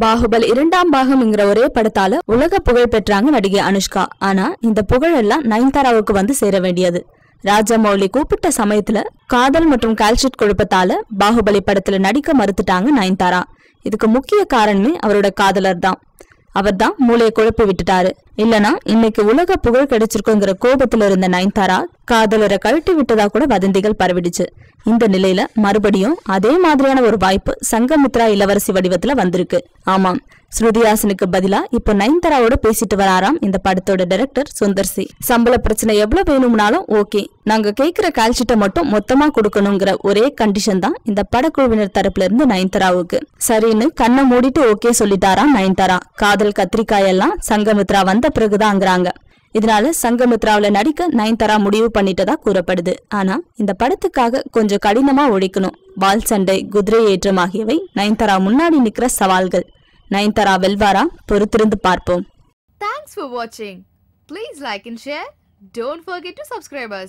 பாகுபலி இரண்டாம் பாகம்ங்கிற ஒரே படத்தால உலக புகழ் பெற்றாங்க நடிகை அனுஷ்கா. ஆனா இந்த புகழ் எல்லாம் நயன்தாராவுக்கு வந்து சேர வேண்டியது. ராஜமௌலி கூப்பிட்ட சமயத்துல காதல் மற்றும் கால்ஷீட் குழப்பத்தால பாகுபலி படத்துல நடிக்க மறுத்துட்டாங்க நயன்தாரா. இதுக்கு முக்கிய காரணமே அவரோட காதலர் தான் அவர்தான் மூளையை குழப்பி விட்டுட்டாரு. இல்லனா இன்னைக்கு உலக புகழ் கிடைச்சிருக்குங்கிற கோபத்துல இருந்த நயன்தாரா காதலரை கழட்டி விட்டதா கூட வதந்திகள் பரவிடுச்சு. இந்த நிலையில மறுபடியும் அதே மாதிரியான ஒரு வாய்ப்பு சங்கமித்ரா இளவரசி வடிவத்துல வந்திருக்கு. ஆமாம் ஸ்ருதிஹாசனுக்கு பதிலா இப்போ நயன்தாராவோட பேசிட்டு வராராம் இந்த படத்தோட டைரக்டர் சுந்தர் சி சம்பள பிரச்சனை எவ்வளவு வேணும்னாலும் ஓகே நாங்க கேக்குற கால்ஷீட்டை மட்டும் மொத்தமா கொடுக்கணுங்கிற ஒரே கண்டிஷன் தான் இந்த படக்குழுவினர் தரப்புல இருந்து நயன்தாராவுக்கு. சரின்னு கண்ணை மூடிட்டு ஓகே சொல்லிட்டாராம் நயன்தாரா. காதல் கத்திரிக்காய் எல்லாம் சங்கமித்ரா வந்த பிறகுதாங்கிறாங்க. இதனால சங்கமித்ராவுல நடிக்க நயன்தாரா முடிவு பண்ணிட்டதா கூறப்படுது. ஆனா இந்த படத்துக்காக கொஞ்சம் கடினமா ஒழிக்கணும். வால் சண்டை குதிரை ஏற்றம் ஆகியவை நயன்தாரா முன்னாடி நிக்கிற சவால்கள். நயன்தாரா வெல்வாரா? பொறுத்திருந்து பார்ப்போம். தேங்க்ஸ் வாட்சிங் please like like share don't Don't to to subscribe.